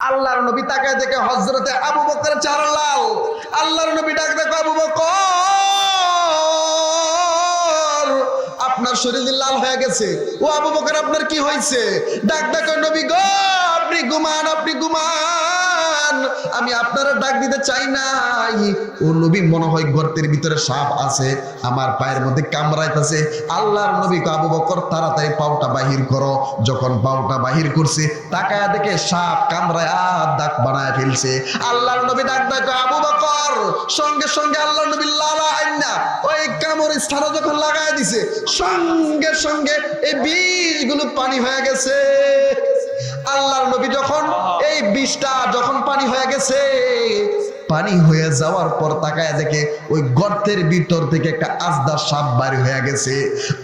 আল্লাহর নবী তাকে দেখে হজরতে আবু বকর চার লাল। আল্লাহর নবী ডাক দেখো আবু বকর, আপনার শরীর লাল হয়ে গেছে, ও আবু বকর আপনার কি হয়েছে? ডাক দেখো নবী, গো, আপনি ঘুমান আপনি ঘুমান। আমি আপনারা ডাক দিতে চাই নাই। ও নবী মনে হয় গর্তের ভিতরে সাপ আছে, আমার পায়ের মধ্যে কামড়াইতেছে। আল্লাহর নবী আবু বকর, তাড়াতাড়ি পাউটা বাহির করো। যখন পাউটা বাহির করছে, তাকায় দেখে সাপ কামড়ায় আর দাগ বানায় ফেলছে। আল্লাহর নবী ডাক দেখো আবু বকর, সঙ্গে সঙ্গে আল্লাহর নবী লালা আইনা ওই কামড় স্থানে যখন লাগায় দিছে, সঙ্গে সঙ্গে এই বীজগুলো পানি হয়ে গেছে। আল্লাহর নবী যখন এই বিষটা যখন পানি হয়ে গেছে পানি হয়ে যাওয়ার পর তাকায় দেখে ওই গর্তের ভিতর থেকে একটা আজদা সাপ বাড়ি হয়ে গেছে।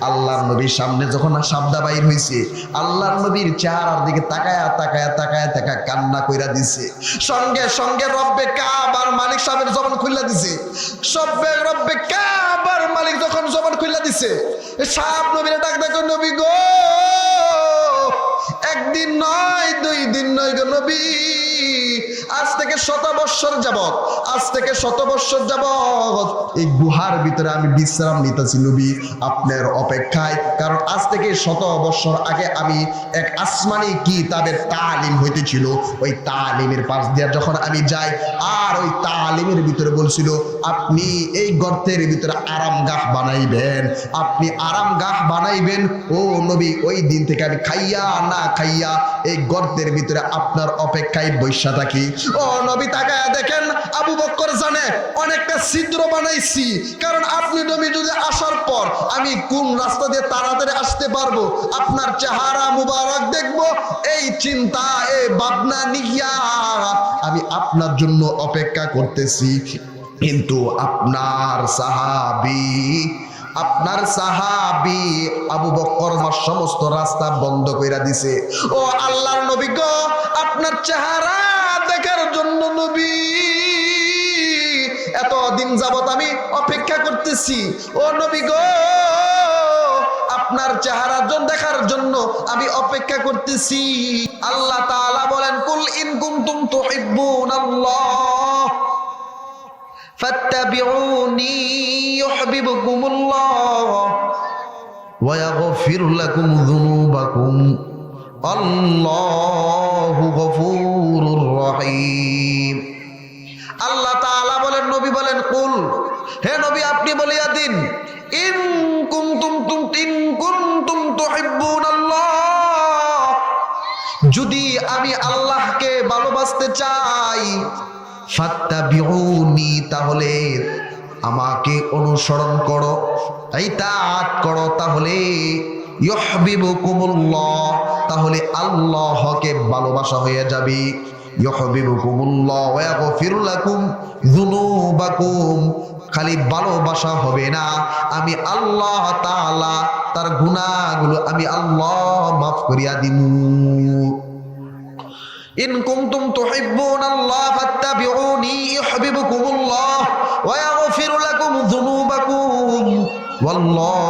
আল্লাহর নবীর সামনে যখন সাপদা বাইর হয়েছে আল্লাহর নবীর চেহারার দিকে তাকায়া তাকায়া তাকায়া তাকায় কান্না কইরা দিছে। সঙ্গে সঙ্গে রব্বে কাবার মালিক সাহেবের জবান খুললা দিছে। সব্বে রব্বে কাবার মালিক যখন জবান খুললা দিছে সাপ নবীর ডাক দেখো নবী গো! একদিন নয় দুই দিন নয় গো নবী। আজ থেকে শত বৎসর যাবত আজ থেকে শত বৎসর যাবত এই গুহার ভিতরে আমি বিশ্রাম নিতেছি নবী আপনার অপেক্ষায়। কারণ আজ থেকে শত বৎসর আগে আমি এক আসমানি কি তাদের তালিম হইতেছিল। ওই তালিমের পাশ দিয়ে যখন আমি যাই, আর ওই তালিমের ভিতরে বলছিল, আপনি এই গর্তের ভিতরে আরাম গাহ বানাইবেন। আপনি আরাম গাহ বানাইবেন। ও নবী, ওই দিন থেকে আমি খাইয়া না খাইয়া এই গর্তের ভিতরে আপনার অপেক্ষায় বৈশা থাকি। ও নবী, তাকায় দেখেন, আবু বক্কর জানে, অনেকটা ছিদ্র বানাইছি। কারণ আপনি নবী যদি আসার পর আমি কোন রাস্তা দিয়ে তাড়াতাড়ি আসতে পারব, আপনার চেহারা মুবারক দেখব, এই চিন্তা এই ভাবনা নিয়া আমি আপনার জন্য অপেক্ষা করতেছি। কিন্তু আপনার সাহাবি আপনার সাহাবি আবু বক্কর আমার সমস্ত রাস্তা বন্ধ কইরা দিছে। ও আল্লাহর নবী গো, আপনার চেহারা দেখার জন্য নবী। এতদিন যাবত আমি অপেক্ষা করতেছি। ও নবী গো, আপনার চেহারা জন দেখার জন্য আমি অপেক্ষা করতেছি। আল্লাহ তাআলা বলেন, কুল ইন কুনতুম তুহিব্বুনাল্লাহ ফাত্তাবিউনি ইউহিব্বুকুমুল্লাহ ওয়া ইয়াগফির লাকুম যুনুবাকুম আল্লাহু গফুর রহিম। আল্লাহ তাআলা বলেন, নবী বলেন, কুল, হে নবী, আপনি বলিয়া দিন, ইন কুনতুম তুম ইন কুনতুম যদি আমি আল্লাহকে ভালোবাসতে চাই, ফাত্তাবিউনি, তাহলে আমাকে অনুসরণ করো এই তাত করো, তাহলে ইহবিবুকুমুল্লাহ তাহলে আল্লাহকে ভালোবাসা হয়ে যাবে। খালি ভালোবাসা হবে না। আমি আল্লাহ তাআলা, তার গুনাহগুলো আমি আল্লাহ মাফ করিয়া যুনুবাকুম। ওয়াল্লাহু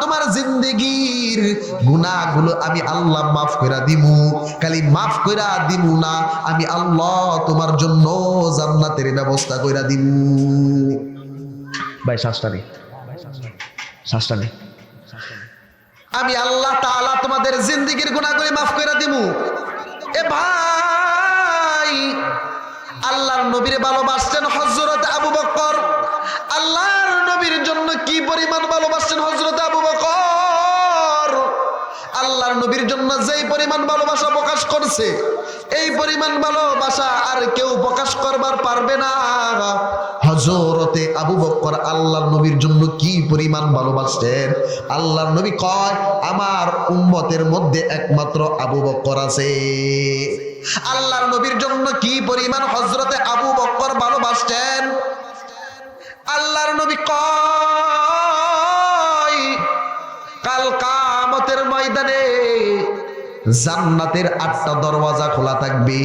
তোমার জিন্দেগির গুনাহগুলো আমি আল্লাহ মাফ কইরা দিমু। খালি মাফ কইরা দিমু না আমি আল্লাহ তোমার জন্য জান্নাতের ব্যবস্থা কইরা দিমু। ভাই শ্বাসটা নেই শ্বাসটা নেই আমি আল্লাহ তাআলা তোমাদের জিন্দিগির গুনাহগুলি মাফ করে দিমু। এ ভাই আল্লাহর নবীরে ভালোবাসছেন হযরত আবু বকর। আল্লাহর নবীর জন্য কি পরিমাণ ভালোবাসছেন হযরত আবু বকর? আল্লাহর নবীর জন্য যেই পরিমাণ ভালোবাসা প্রকাশ করছে, এই পরিমাণ ভালোবাসা আর কেউ প্রকাশ করবার পারবে না। হজরতে আবু বক্কর আল্লাহর নবীর জন্য কি পরিমাণ ভালোবাসছেন আল্লাহর নবী কয়, আমার উম্মতের মধ্যে একমাত্র আবু বক্কর আছে। আল্লাহর নবীর জন্য কি পরিমাণ হজরতে আবু বক্কর ভালোবাসছেন আল্লাহর নবী কয়, কাল কামতের ময়দানে জান্নাতের আটটা দরওয়াজা খোলা থাকবে।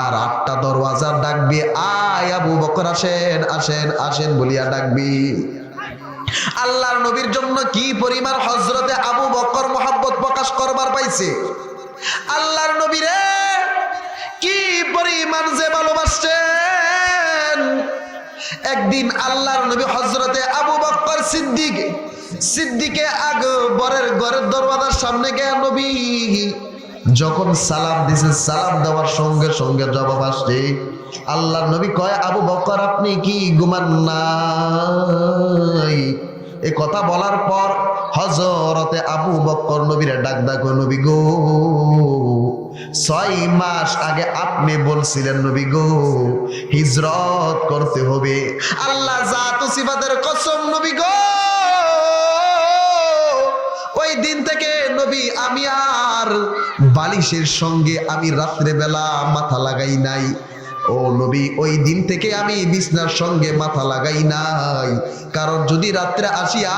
আর আটটা দরওয়াজা ডাকবে, আয় আবু বকর, আসেন আসেন আসেন বলিয়া ডাকবি। আল্লাহর নবীর জন্য কি পরিমাণ হজরতে আবু বকর মোহাব্বত প্রকাশ করবার পাইছে? আল্লাহর নবীরে কি পরিমাণ যে ভালোবাসছেন? একদিন আল্লাহর নবী হজরতে আবু বকর সিদ্দিক, সিদ্দিকে আকবরের ঘরের দরওয়াজার সামনে গিয়ে নবী যখন সালাম দিছে, সালাম দেওয়ার সঙ্গে সঙ্গে জবাব আসছে, আল্লাহর নবী কয়, আবু বকর, আপনি কি ঘুমান নাই? এই কথা বলার পর হজরতে আবু বক্কর নবীরে ডাক ডাক নবী গো, ছয় মাস আগে আপনি বলছিলেন নবী গো, হিজরত করতে হবে। আল্লাহ জাত সিফাতের কসম নবী গো, ওই দিন থেকে নবী আমি আর বালিশের সঙ্গে আমি রাত্রে বেলা মাথা লাগাই নাই। ও নবী, ওই দিন থেকে আমি বিছনার সঙ্গে মাথা লাগাই নাই। কারণ যদি রাত্রে আসিয়া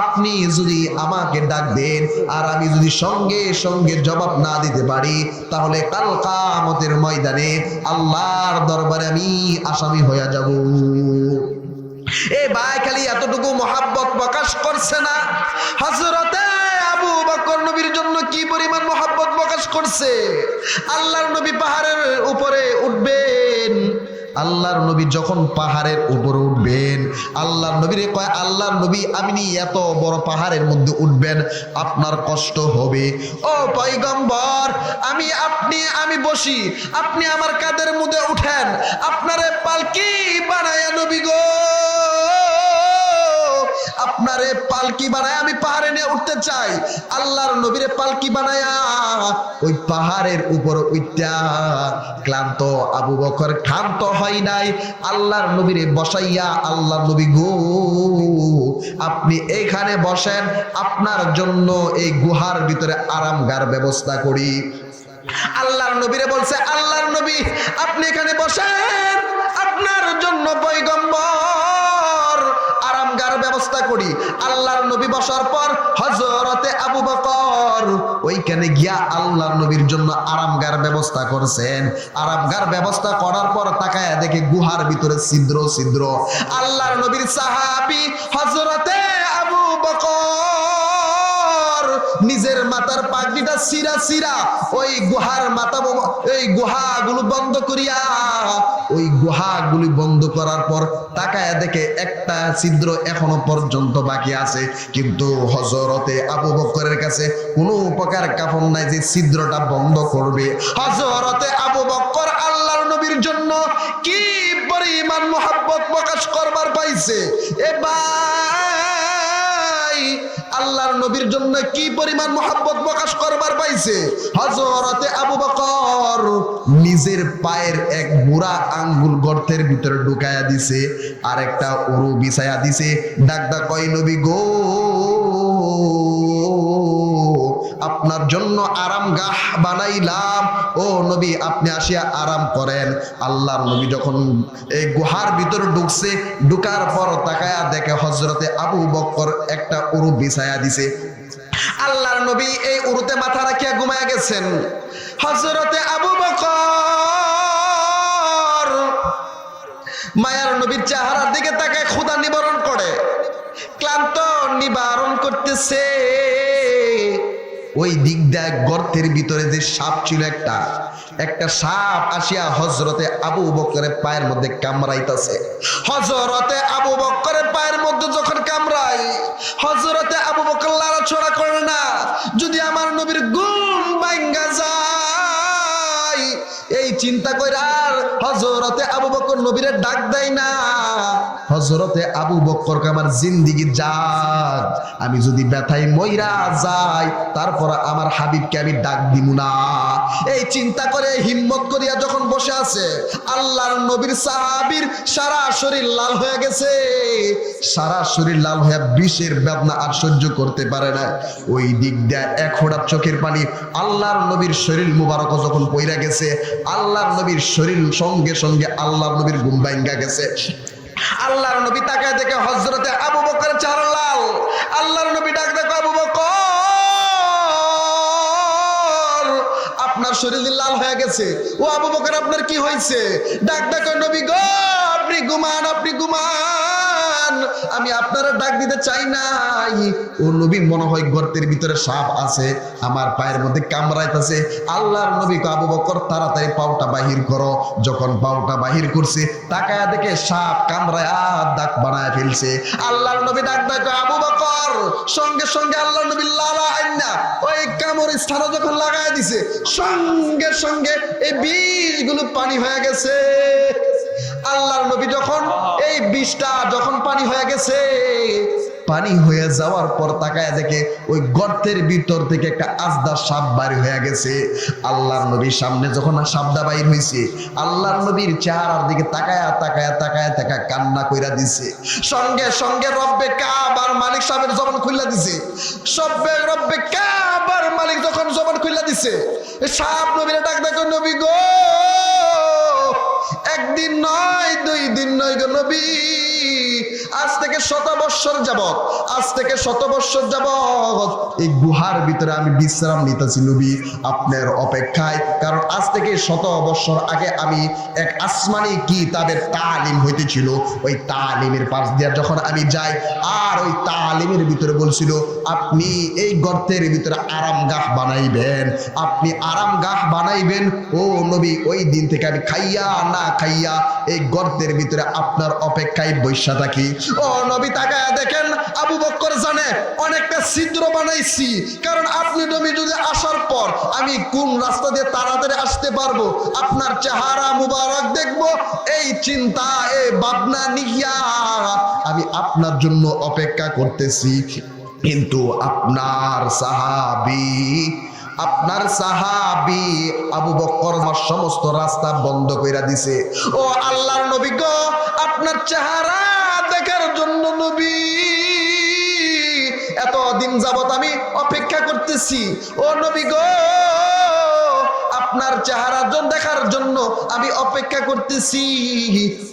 আপনি যদি আমাকে ডাক দেন আর আমি যদি সঙ্গে সঙ্গে জবাব না দিতে পারি, তাহলে কাল কামতের ময়দানে আল্লাহর দরবারে আমি আসামি হয়ে যাব। এ ভাই, খালি এতটুকু মহাব্বত প্রকাশ করছে না। হজরতে আবু বকর নবীর জন্য কি পরিমাণ মহাব্বত প্রকাশ করছে। আল্লাহর নবী পাহাড়ের উপরে উঠবেন। আল্লাহর নবী যখন পাহাড়ের উপরে উঠবেন, আল্লাহর নবীর কয়, আল্লাহর নবী আপনি এত বড় পাহাড়ের মধ্যে উঠবেন, আপনার কষ্ট হবে। ও পয়গম্বর, আমি আপনি, আমি বসি। আপনি আমার কাদের মধ্যে উঠেন? আপনারে পালকি বানায় নবী গো। আপনারে পালকি বানায় আমি পাহাড়ে নিয়ে উঠতে চাই। আল্লাহর নবীরে পালকি বানায়া ওই পাহাড়ের উপর উঠটা ক্লান্ত আবু বকর ক্লান্ত হয় নাই। আল্লাহর নবীরে বসাইয়া আল্লাহর নবী গো, আপনি এখানে বসেন, আপনার জন্য এই গুহার ভিতরে আরামগার ব্যবস্থা করি। আল্লাহর নবীরে বলছে, আল্লাহর নবী, আপনি এখানে বসেন, আপনার জন্য পয়গম্বর আরামগার ব্যবস্থা করি। আল্লাহর নবী বসার পর হজরতে আবু বকর ওইখানে গিয়া আল্লাহর নবীর জন্য আরামগার ব্যবস্থা করছেন। আরামগার ব্যবস্থা করার পর তাকায় দেখে গুহার ভিতরে ছিদ্র ছিদ্র। আল্লাহর নবীর সাহাবি হজরতে নিজের মাথার পাগড়িটা সিরা সিরা, ওই গুহার ব- এই গুহাগুলো বন্ধ করিয়া, ওই গুহাগুলি বন্ধ করার পর তাকায় দেখে একটা ছিদ্র এখনও পর্যন্ত বাকি আছে। কিন্তু হজরতে আবু বকরের কাছে কোনো উপকার কাফন নাই যে ছিদ্রটা বন্ধ করবে। হজরতে আবু বকর আল্লাহর নবীর জন্য কি পরিমাণ মোহাব্বত প্রকাশ করবার পাইছে? এবার আল্লাহর নবীর জন্য কি পরিমাণ মোহাব্বত প্রকাশ করবার পাইছে? হজরতে আবু বকর নিজের পায়ের এক বুড়া আঙ্গুল গর্তের ভিতরে ঢুকাইয়া দিছে আর একটা উরু বিছায়া দিছে। ডাকদা কয়, নবী গো! আপনার জন্য আরাম গাহ বানাইলাম। ও নবী, আপনি আসিয়া আরাম করেন। আল্লাহর নবী যখন এই গুহার ভিতরে ঢুকছে, ঢুকার পর তাকায়া দেখে হজরতে আবু বক্কর একটা উরু বিছায়া দিছে। আল্লাহর নবী এই উরুতে মাথা রাখিয়া ঘুমায়া গেছেন। হজরতে আবু বকর মায়ার নবীর চেহারার দিকে তাকায় ক্ষুদা নিবারণ করে, ক্লান্ত নিবারণ করতেছে। ওই দিক দেয় গর্তের ভিতরে যে সাপ ছিল একটা একটা সাপ আসিয়া হজরতে আবু বকরের পায়ের মধ্যে কামড়াইতেছে। হজরতে আবু বকরের পায়ের মধ্যে যখন কামড়াই হজরতে আবু বকর লড়াছড়া করে না, যদি আমার নবীর গুম বাইঙ্গা যায় চিন্তা করে আর হজরতে আবু বকর নবীরে ডাক দেয় না। হজরতে আবু বকর আমার জিন্দিগি যাক। আমি যদি ব্যথায় মইরা যাই, তারপর আমার হাবিবকে আমি ডাক দিব না। এই চিন্তা করে, হিম্মত করিয়া যখন বসে আছে, আল্লাহর নবীর সাহাবীর সারা শরীর লাল হয়ে গেছে। সারা শরীর লাল হয়ে বিষের বেদনা আর সহ্য করতে পারে না। ওই দিক দিয়ে এক ফোঁটা চোখের পানি আল্লাহর নবীর শরীর মুবারক যখন পইরা গেছে আল্লাহর নবীর শরীর সঙ্গে সঙ্গে আল্লাহর নবীর ঘুম ভাঙ্গা গেছে। আল্লাহর নবী তাকায় দেখে হজরতে আবু বকর চার লাল। আল্লাহর নবী ডাক দেখো আবু বকর, আপনার শরীর লাল হয়ে গেছে, ও আবু বকর আপনার কি হয়েছে? ডাক দেখো নবী গো, আপনি ঘুমান আপনি ঘুমান। আমি আপনারা ডাক দিতে চাই নাই। ও নবী মনে হয় গর্তের ভিতরে সাপ আছে, আমার পায়ের মধ্যে কামড়াইতেছে। আল্লাহর নবী আবু বকর, তাড়াতাড়ি পাউটা বাহির করো। যখন পাউটা বাহির করছে, তাকায় দেখে সাপ কামড়ায় আর দাগ বানায় ফেলছে। আল্লাহর নবী ডাক দেখো আবু বকর, সঙ্গে সঙ্গে আল্লাহর নবী লালা আইনা ওই কামড় স্থানে যখন লাগায় দিছে, সঙ্গে সঙ্গে এই বীজগুলো পানি হয়ে গেছে। আল্লাহর নবী যখন এই বিষটা যখন পানি হয়ে গেছে, পানি হয়ে যাওয়ার পর তাকায় দেখে ওই গর্তের ভিতর থেকে একটা আজদা সাপ বাড়ি হয়ে গেছে। আল্লাহর নবীর সামনে যখন সাপটা বাইর হয়েছে, আল্লাহর নবীর চেহারার দিকে তাকায়া তাকায়া তাকায়া তাকা কান্না কইরা দিছে। সঙ্গে সঙ্গে রব্বে কাবার মালিক সাহেবের জবান খুললা দিছে। সব্বে রব্বে কাবার মালিক যখন জবান খুললা দিছে, সাপ নবীর ডাক দেখো, নবী গো! একদিন নয় দুই দিন নয় গো নবী। আজ থেকে শত বৎসর আজ থেকে শত বৎসর এই গুহার ভিতরে আমি বিশ্রাম নিতেছি আপনার অপেক্ষায়। কারণ আজ থেকে শত বৎসর আগে আমি এক আসমানি কিতাবের তালিম হইতেছিল। ওই তালিমের পাশ দিয়ে যখন আমি যাই, আর ওই তালিমের ভিতরে বলছিল, আপনি এই গর্তের ভিতরে আরাম গাহ বানাইবেন। আপনি আরাম গাহ বানাইবেন। ও নবী, ওই দিন থেকে আমি খাইয়া না খাইয়া এই গর্তের ভিতরে আপনার অপেক্ষায় বৈশা থাকি ও নবী, তাকায় দেখেন, আবু বক্কর জানে, অনেকটা ছিদ্র বানাইছি। কারণ আপনি নবী যদি আসার পর আমি কোন রাস্তা দিয়ে তাড়াতাড়ি আসতে পারব? আপনার চেহারা মুবারক দেখব। এই চিন্তা এই ভাবনা নিয়া আমি আপনার জন্য অপেক্ষা করতেছি। কিন্তু আপনার সাহাবি আপনার সাহাবি আবু বক্কর আমার সমস্ত রাস্তা বন্ধ কইরা দিছে। ও আল্লাহর নবী আপনার চেহারা দেখার জন্য নবী। এতদিন যাবত আমি অপেক্ষা করতেছি। ও নবী গো আপনার চেহারা জন- দেখার জন্য আমি অপেক্ষা করতেছি।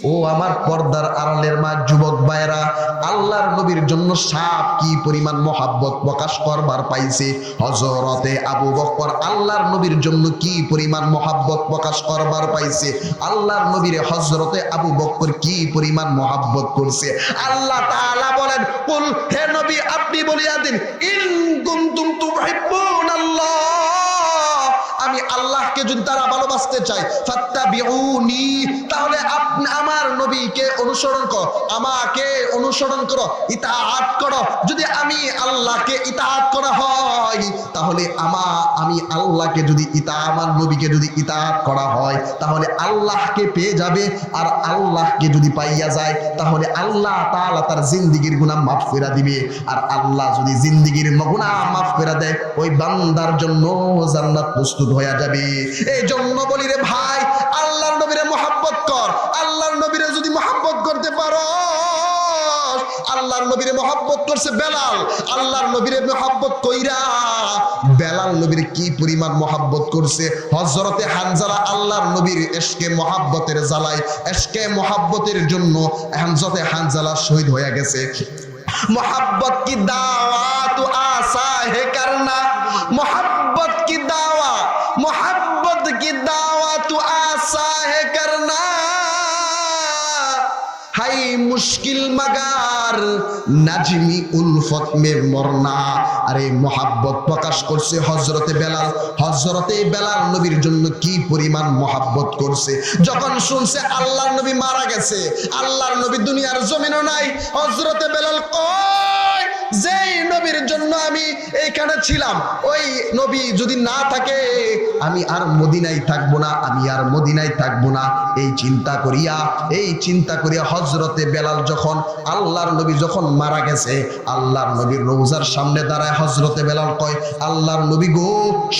ও আমার পর্দার আড়ালের মা, যুবক ভাইরা আল্লাহর নবীর জন্য সাপ কি পরিমাণ মহাব্বত প্রকাশ করবার পাইছে? হজরতে আবু বকর আল্লাহর নবীর জন্য কি পরিমাণ মহাব্বত প্রকাশ করবার পাইছে? আল্লাহর নবীর হজরতে আবু বকর কি পরিমাণ মহাব্বত করছে? আল্লাহ তাআলা বলেন, কুল, হে নবী, আপনি বলিয়া দিন, ইন কুনতুম তুহিব্বুনাল্লাহ। আমি আল্লাহকে যদি তারা ভালোবাসতে চাই ফাত্তাবিউনি, তাহলে আপনি আমার নবীকে অনুসরণ করো, আমাকে অনুসরণ করো ইতাআত করো। যদি আমি আল্লাহকে ইতাআত করা হয়, তাহলে আমা, আমি আল্লাহকে যদি ইতা, আমার নবীকে যদি ইতাআত করা হয়, তাহলে আল্লাহকে পেয়ে যাবে, আর আল্লাহকে যদি পাইয়া যায়, তাহলে আল্লাহ তাআলা তার জিন্দিগির গুনাহ মাফ করে দিবে। আর আল্লাহ যদি জিন্দিগির গুনাহ মাফ করে দেয়, ওই বান্দার জন্য জান্নাত প্রস্তুত হয়ে যাবে। এই জন্য বলি রে ভাই, আল্লাহর নবীরে মহাব্বত কর। আল্লাহর নবীরে যদি মহাব্বত করতে পারো আল্লাহর নবীরে মহাব্বত করছে বেলাল। আল্লাহর নবীরে মহাব্বত কইরা বেলাল নবীর কি পরিমাণ মহাব্বত করছে? হজরতে হানজালা আল্লাহর নবীর এসকে মহাব্বতের জ্বালায়, এসকে মহাব্বতের জন্য হানজতে হানজালা শহীদ হয়ে গেছে। মহাব্বত কি দাওয়াত আসা হে কারনা মহাব্বত কি দাওয়া मोहब्बत की दावा तो आसा है करना হাই মুশকিল মাগার নাজমি উলফত মে মরনা আরে মোহাব্বত প্রকাশ করছে হজরতে বেলাল হজরতে বেলাল নবীর জন্য কি পরিমাণ মোহাব্বত করছে যখন শুনছে আল্লাহর নবী মারা গেছে আল্লাহর নবী দুনিয়ার জমিনও নাই হজরতে বেলাল কয় যেই নবীর জন্য আমি এইখানে ছিলাম, ওই নবী যদি না থাকে, আমি আর মদিনায় থাকব না, আমি আর মদিনায় থাকব না। এই চিন্তা করিয়া, এই চিন্তা করিয়া হজরতে বেলাল যখন আল্লাহর নবী যখন মারা গেছে, আল্লাহর নবীর রোজার সামনে দাঁড়ায় হজরতে বেলাল কয়, আল্লাহর নবী গো,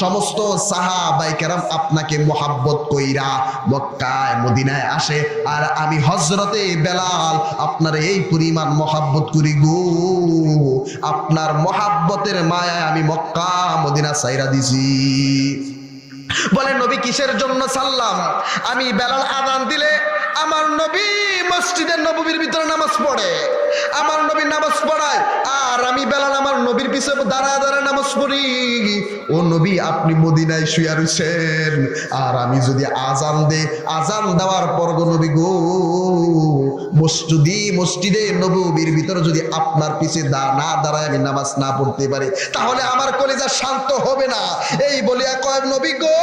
সমস্ত সাহাবাই কেরাম আপনাকে মোহাব্বত কইরা মক্কায়, মদিনায় আসে, আর আমি হজরতে বেলাল আপনার এই পরিমাণ মহাব্বত করি গো। আপনার মহাব্বতের মায়ায় আমি মক্কা মদিনা সাইরা দিছি। বলে নবী, কিসের জন্য সাল্লাম? আমি বেলাল আদান দিলে আমার নবী মসজিদের নবীর ভিতরে নামাজ পড়ে। আমার নবী নামাজ পড়ায়, আর আমি বেলাল আমার নবীর পিছনে দাঁড়া দাঁড়া নামাজ পড়ি। ও নবী, আপনি মদিনায় শুয়ে রয়েছেন আর আমি যদি আজান দে আজান দেওয়ার পর গো নবী গো, মসজিদি, মসজিদে নবীর ভিতরে যদি আপনার পিছে দা না দাঁড়ায় আমি নামাজ না পড়তে পারি, তাহলে আমার কলেজা শান্ত হবে না। এই বলিয়া কয় নবী গো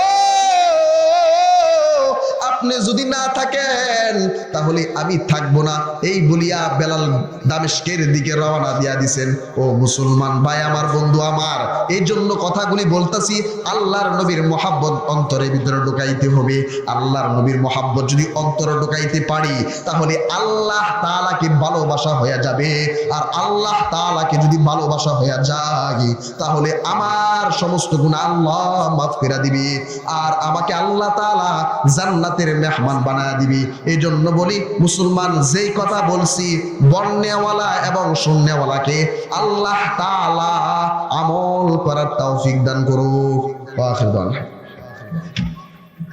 আপনি যদি না থাকেন, তাহলে আমি থাকব না। এই বলিয়া বেলাল দামেস্কের দিকে রওনা দিয়া দিছেন। ও মুসলমান ভাই, আমার বন্ধু আমার, এই জন্য কথাগুলি বলতাছি, আল্লাহর নবীর মহাব্বত অন্তরের ভিতরে ঢুকাইতে হবে। আল্লাহর নবীর মহাব্বত যদি অন্তরে ঢুকাইতে পারি, তাহলে আল্লাহ তাআলাকে ভালোবাসা হয়ে যাবে। আর আল্লাহ তাআলাকে যদি ভালোবাসা হয়ে যায়, তাহলে আমার সমস্ত গুণ আল্লাহ মাফ করে দিবে। আর আমাকে আল্লাহ তাআলা জান্নাতের মেহমান বানায় দিবি এই জন্য বলি, মুসলমান যেই কথা বলছি বন্যাওয়ালা এবং শূন্যওয়ালাকে আল্লাহ তালা আমল করার তৌফিক দান করুক দাওয়ানা।